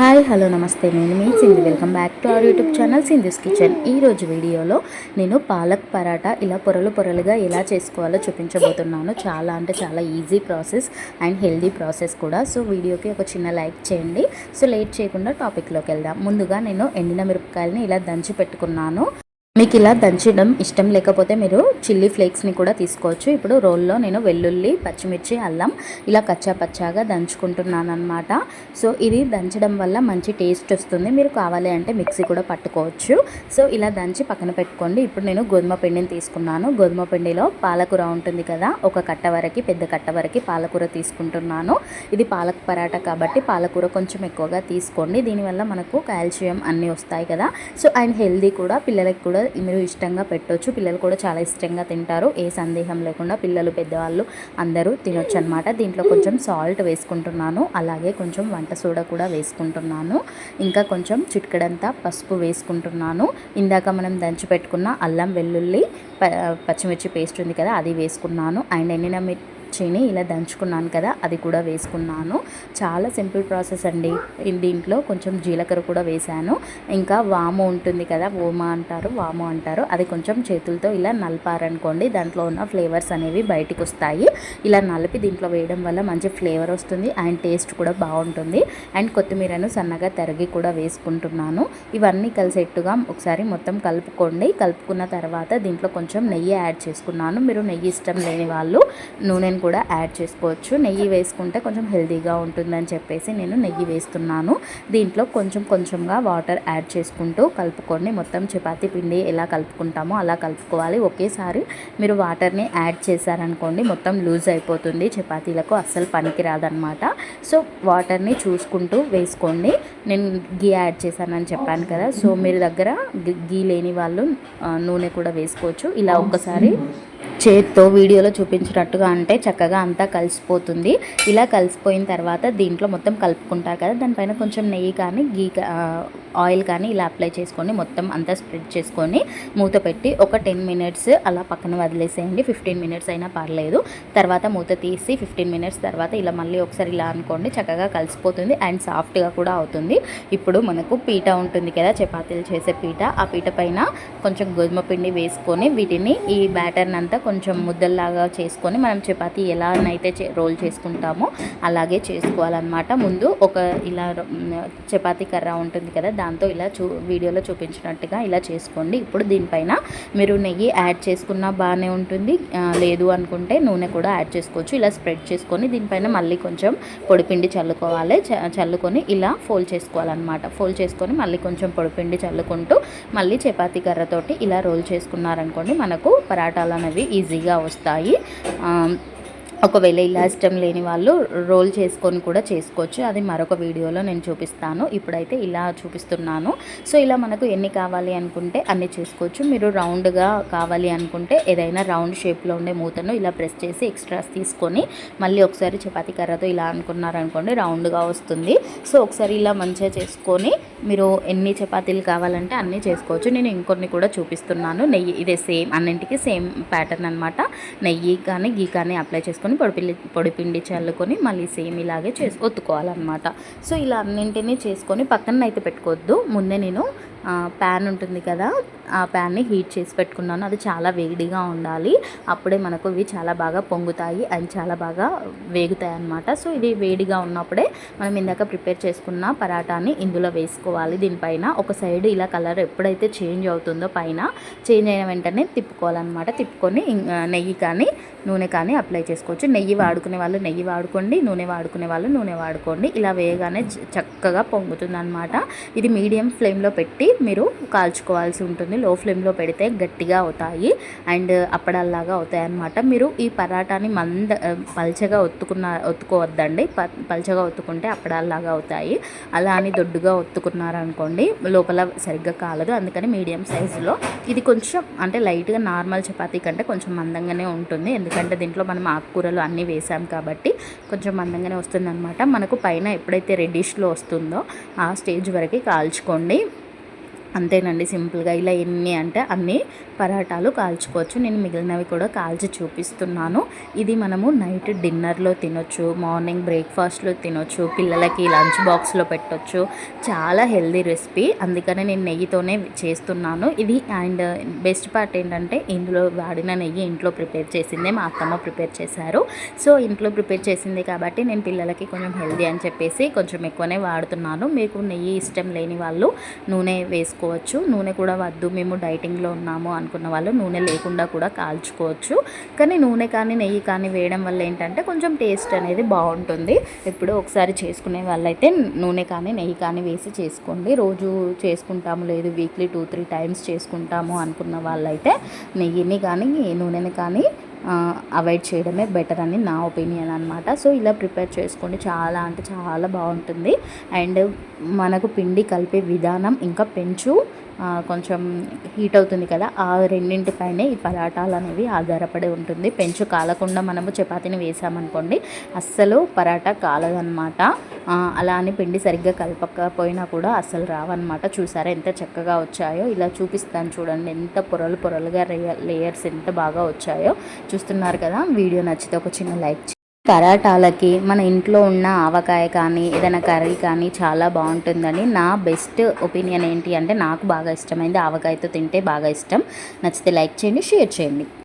Hi hello నమస్తే. నేను మీ Sindhu. Welcome back to our YouTube channel Sindhu's kitchen. ఈ రోజు వీడియోలో నేను పాలక్ పరాటా ఇలా పొరలు పొరలుగా ఎలా చేసుకోవాలో చూపించబోతున్నాను. చాలా అంటే చాలా easy process and healthy process కూడా. సో వీడియోకి ఒక చిన్న లైక్ చేయండి. సో లేట్ చేయకుండా టాపిక్లోకి వెళ్దాం. ముందుగా నేను ఎండిన మిరపకాయలని ఇలా దంచి పెట్టుకున్నాను. మీకు ఇలా దంచడం ఇష్టం లేకపోతే మీరు చిల్లీ ఫ్లేక్స్ని కూడా తీసుకోవచ్చు. ఇప్పుడు రోల్లో నేను వెల్లుల్లి పచ్చిమిర్చి అల్లం ఇలా కచ్చా పచ్చాగా దంచుకుంటున్నాను అనమాట సో ఇది దంచడం వల్ల మంచి టేస్ట్ వస్తుంది. మీరు కావాలి అంటే మిక్సీ కూడా పట్టుకోవచ్చు. సో ఇలా దంచి పక్కన పెట్టుకోండి. ఇప్పుడు నేను గోధుమ పిండిని తీసుకున్నాను. గోధుమ పిండిలో పాలకూర ఉంటుంది కదా ఒక కట్ట వరకు పెద్ద కట్ట వరకు పాలకూర తీసుకుంటున్నాను. ఇది పాలక్ పరాటా కాబట్టి పాలకూర కొంచెం ఎక్కువగా తీసుకోండి. దీనివల్ల మనకు కాల్షియం అన్నీ వస్తాయి కదా. సో అండ్ హెల్దీ కూడా పిల్లలకి కూడా మీరు ఇష్టంగా పెట్టొచ్చు. పిల్లలు కూడా చాలా ఇష్టంగా తింటారు. ఏ సందేహం లేకుండా పిల్లలు పెద్దవాళ్ళు అందరూ తినొచ్చు అనమాట దీంట్లో కొంచెం సాల్ట్ వేసుకుంటున్నాను. అలాగే కొంచెం వంట సోడా కూడా వేసుకుంటున్నాను. ఇంకా కొంచెం చిటికడంతా పసుపు వేసుకుంటున్నాను. ఇందాక మనం దంచి పెట్టుకున్న అల్లం వెల్లుల్లి ప పచ్చిమిర్చి పేస్ట్ ఉంది కదా అది వేసుకున్నాను. అండ్ ఎండిన మిర్చిని ఇలా దంచుకున్నాను కదా అది కూడా వేసుకున్నాను. చాలా సింపుల్ ప్రాసెస్ అండి. దీంట్లో కొంచెం జీలకర్ర కూడా వేశాను. ఇంకా వాము ఉంటుంది కదా ఓమా అంటారు వాము అంటారు. అది కొంచెం చేతులతో ఇలా నలిపారనుకోండి దాంట్లో ఉన్న ఫ్లేవర్స్ అనేవి బయటకు వస్తాయి. ఇలా నలిపి దీంట్లో వేయడం వల్ల మంచి ఫ్లేవర్ వస్తుంది అండ్ టేస్ట్ కూడా బాగుంటుంది. అండ్ కొత్తిమీరను సన్నగా తరిగి కూడా వేసుకుంటున్నాను. ఇవన్నీ కలిసేట్టుగా ఒకసారి మొత్తం కలుపుకోండి. కలుపుకున్న తర్వాత దీంట్లో కొంచెం నెయ్యి యాడ్ చేసుకున్నాను. మీరు నెయ్యి ఇష్టం లేని వాళ్ళు నూనెను కూడా యాడ్ చేసుకోవచ్చు. నెయ్యి వేసుకుంటే కొంచెం హెల్తీగా ఉంటుందని చెప్పేసి నేను నెయ్యి వేస్తున్నాను. దీంట్లో కొంచెం కొంచెంగా వాటర్ యాడ్ చేసుకుంటూ కలుపుకోండి మొత్తం చపాతీ పిండి ఎలా కలుపుకుంటామో అలా కలుపుకోవాలి. ఒకేసారి మీరు వాటర్ని యాడ్ చేశారనుకోండి మొత్తం లూజ్ అయిపోతుంది. చపాతీలకు అస్సలు పనికి రాదనమాట సో వాటర్ని చూసుకుంటూ వేసుకోండి. నేను గీ యాడ్ చేశానని చెప్పాను కదా. సో మీరు దగ్గర గీ లేని వాళ్ళు నూనె కూడా వేసుకోవచ్చు. ఇలా ఒక్కసారి చేత్తో వీడియోలో చూపించినట్టుగా అంటే చక్కగా అంతా కలిసిపోతుంది. ఇలా కలిసిపోయిన తర్వాత దీంట్లో మొత్తం కలుపుకుంటారు కదా దానిపైన కొంచెం నెయ్యి కానీ గీ ఆయిల్ కానీ ఇలా అప్లై చేసుకొని మొత్తం అంతా స్ప్రెడ్ చేసుకొని మూత పెట్టి ఒక టెన్ మినిట్స్ అలా పక్కన వదిలేసేయండి. ఫిఫ్టీన్ మినిట్స్ అయినా పర్లేదు. తర్వాత మూత తీసి ఫిఫ్టీన్ మినిట్స్ తర్వాత ఇలా మళ్ళీ ఒకసారి ఇలా అనుకోండి చక్కగా కలిసిపోతుంది అండ్ సాఫ్ట్గా కూడా అవుతుంది. ఇప్పుడు మనకు పీట ఉంటుంది కదా చపాతీలు చేసే పీట. ఆ పీట పైన కొంచెం గోధుమ పిండి వేసుకొని వీటిని ఈ బ్యాటర్ని అంతా కొంచెం ముద్దల్లాగా చేసుకొని మనం చపాతీ ఎలానైతే రోల్ చేసుకుంటామో అలాగే చేసుకోవాలన్నమాట. ముందు ఒక ఇలా చపాతీ కర్ర ఉంటుంది కదా దాంతో ఇలా చూ వీడియోలో చూపించినట్టుగా ఇలా చేసుకోండి. ఇప్పుడు దీనిపైన మీరు నెయ్యి యాడ్ చేసుకున్నా బాగానే ఉంటుంది. లేదు అనుకుంటే నూనె కూడా యాడ్ చేసుకోవచ్చు. ఇలా స్ప్రెడ్ చేసుకొని దీనిపైన మళ్ళీ కొంచెం పొడిపిండి చల్లుకోవాలి. చల్లుకొని ఇలా ఫోల్డ్ చేసుకోవాలన్నమాట. ఫోల్డ్ చేసుకొని మళ్ళీ కొంచెం పొడిపిండి చల్లుకుంటూ మళ్ళీ చపాతీ కర్రతోటి ఇలా రోల్ చేసుకున్నారనుకోండి మనకు పరాటాలు అనేవి ఈజీగా వస్తాయి. ఒకవేళ ఇలా ఇష్టం లేని వాళ్ళు రోల్ చేసుకొని కూడా చేసుకోవచ్చు. అది మరొక వీడియోలో నేను చూపిస్తాను. ఇప్పుడైతే ఇలా చూపిస్తున్నాను. సో ఇలా మనకు ఎన్ని కావాలి అనుకుంటే అన్ని చేసుకోవచ్చు. మీరు రౌండ్గా కావాలి అనుకుంటే ఏదైనా రౌండ్ షేప్లో ఉండే మూతను ఇలా ప్రెస్ చేసి ఎక్స్ట్రాస్ తీసుకొని మళ్ళీ ఒకసారి చపాతీ కర్రతో ఇలా అనుకున్నారనుకోండి రౌండ్గా వస్తుంది. సో ఒకసారి ఇలా మంచిగా చేసుకొని మీరు ఎన్ని చపాతీలు కావాలంటే అన్నీ చేసుకోవచ్చు. నేను ఇంకొన్ని కూడా చూపిస్తున్నాను. నెయ్యి ఇదే సేమ్ అన్నింటికి సేమ్ ప్యాటర్న్ అనమాట నెయ్యి కానీ గీ కానీ అప్లై చేసుకొని చేసుకొని పొడిపిండి పొడిపిండి చల్లుకొని మళ్ళీ సేమ్ ఇలాగే చేసి ఒత్తుకోవాలన్నమాట. సో ఇలా అన్నింటినీ చేసుకొని పక్కన అయితే పెట్టుకోవద్దు. ముందే నేను ప్యాన్ ఉంటుంది కదా ఆ ప్యాన్ని హీట్ చేసి పెట్టుకున్నాను. అది చాలా వేడిగా ఉండాలి. అప్పుడే మనకు ఇవి చాలా బాగా పొంగుతాయి అండ్ చాలా బాగా వేగుతాయి అన్నమాట. సో ఇది వేడిగా ఉన్నప్పుడే మనం ఇందాక ప్రిపేర్ చేసుకున్న పరాటాని ఇందులో వేసుకోవాలి. దీనిపైన ఒక సైడ్ ఇలా కలర్ ఎప్పుడైతే చేంజ్ అవుతుందో పైన చేంజ్ అయిన వెంటనే తిప్పుకోవాలన్నమాట. తిప్పుకొని నెయ్యి కానీ నూనె కానీ అప్లై చేసుకోవచ్చు. నెయ్యి వాడుకునే వాళ్ళు నెయ్యి వాడుకోండి నూనె వాడుకునే వాళ్ళు నూనె వాడుకోండి. ఇలా వేయగానే చక్కగా పొంగుతుంది అనమాట ఇది మీడియం ఫ్లేమ్లో పెట్టి మీరు కాల్చుకోవాల్సి ఉంటుంది. లో ఫ్లేమ్లో పెడితే గట్టిగా అవుతాయి. అండ్ అప్పడాల్లాగా అవుతాయి అనమాట మీరు ఈ పరాటాని మంద పల్చగా ఒత్తుకున్న ఒత్తుకోవద్దండి. పల్చగా ఒత్తుకుంటే అప్పడాల్లాగా అవుతాయి. అలా అని దొడ్డుగా ఒత్తుకున్నారనుకోండి లోపల సరిగ్గా కాలదు. అందుకని మీడియం సైజులో ఇది కొంచెం అంటే లైట్గా నార్మల్ చపాతీ కంటే కొంచెం మందంగానే ఉంటుంది. ఎందుకంటే దీంట్లో మనం ఆకుకూరలు అన్నీ వేసాం కాబట్టి కొంచెం మందంగానే వస్తుందన్నమాట. మనకు పైన ఎప్పుడైతే రెడ్డిష్లో వస్తుందో ఆ స్టేజ్ వరకు కాల్చుకోండి. అంతేనండి సింపుల్గా ఇలా ఎన్ని అంటే అన్ని పరాటాలు కాల్చుకోవచ్చు. నేను మిగిలినవి కూడా కాల్చి చూపిస్తున్నాను. ఇది మనము నైట్ డిన్నర్లో తినొచ్చు మార్నింగ్ బ్రేక్ఫాస్ట్లో తినొచ్చు పిల్లలకి లంచ్ బాక్స్లో పెట్టొచ్చు. చాలా హెల్దీ రెసిపీ. అందుకనే నేను నెయ్యితోనే చేస్తున్నాను. ఇది అండ్ బెస్ట్ పార్ట్ ఏంటంటే ఇందులో వాడిన నెయ్యి ఇంట్లో ప్రిపేర్ చేసిందే మా అత్తమ్మ ప్రిపేర్ చేశారు. సో ఇంట్లో ప్రిపేర్ చేసింది కాబట్టి నేను పిల్లలకి కొంచెం హెల్దీ అని చెప్పేసి కొంచెం ఎక్కువనే వాడుతున్నాను. మీకు నెయ్యి ఇష్టం లేని వాళ్ళు నూనె వేసుకో వేసుకోవచ్చు నూనె కూడా వద్దు మేము డైటింగ్లో ఉన్నాము అనుకున్న వాళ్ళు నూనె లేకుండా కూడా కాల్చుకోవచ్చు. కానీ నూనె కానీ నెయ్యి కానీ వేయడం వల్ల ఏంటంటే కొంచెం టేస్ట్ అనేది బాగుంటుంది. ఎప్పుడో ఒకసారి చేసుకునే వాళ్ళైతే నూనె కానీ నెయ్యి కానీ వేసి చేసుకోండి. రోజు చేసుకుంటాము లేదు వీక్లీ టూ త్రీ టైమ్స్ చేసుకుంటాము అనుకున్న వాళ్ళైతే నెయ్యిని కానీ నూనెని కానీ అవాయిడ్ చేయడమే బెటర్ అని నా ఒపీనియన్ అనమాట సో ఇలా ప్రిపేర్ చేసుకోండి. చాలా అంటే చాలా బాగుంటుంది. అండ్ మనకు పిండి కలిపే విధానం ఇంకా పెంచు. కొంచెం హీట్ అవుతుంది కదా ఆ రెండింటిపైనే ఈ పరాటాలు అనేవి ఆధారపడి ఉంటుంది. పెంచు కాలకుండా మనము చపాతీని వేసామనుకోండి అస్సలు పరాటా కాలదనమాట అలా అని పిండి సరిగ్గా కలపకపోయినా కూడా అస్సలు రావన్నమాట. చూసారా ఎంత చక్కగా వచ్చాయో? ఇలా చూపిస్తాను చూడండి ఎంత పొరలు పొరలుగా లేయర్స్ ఎంత బాగా వచ్చాయో. చూస్తున్నారు కదా వీడియో నచ్చితే ఒక చిన్న లైక్ పరాటాలకి మన ఇంట్లో ఉన్న ఆవకాయ కానీ ఏదైనా కర్రీ కానీ చాలా బాగుంటుందని నా బెస్ట్ ఒపీనియన్ ఏంటి అంటే నాకు బాగా ఇష్టమైంది ఆవకాయతో తింటే బాగా ఇష్టం. నచ్చితే లైక్ చేయండి షేర్ చేయండి.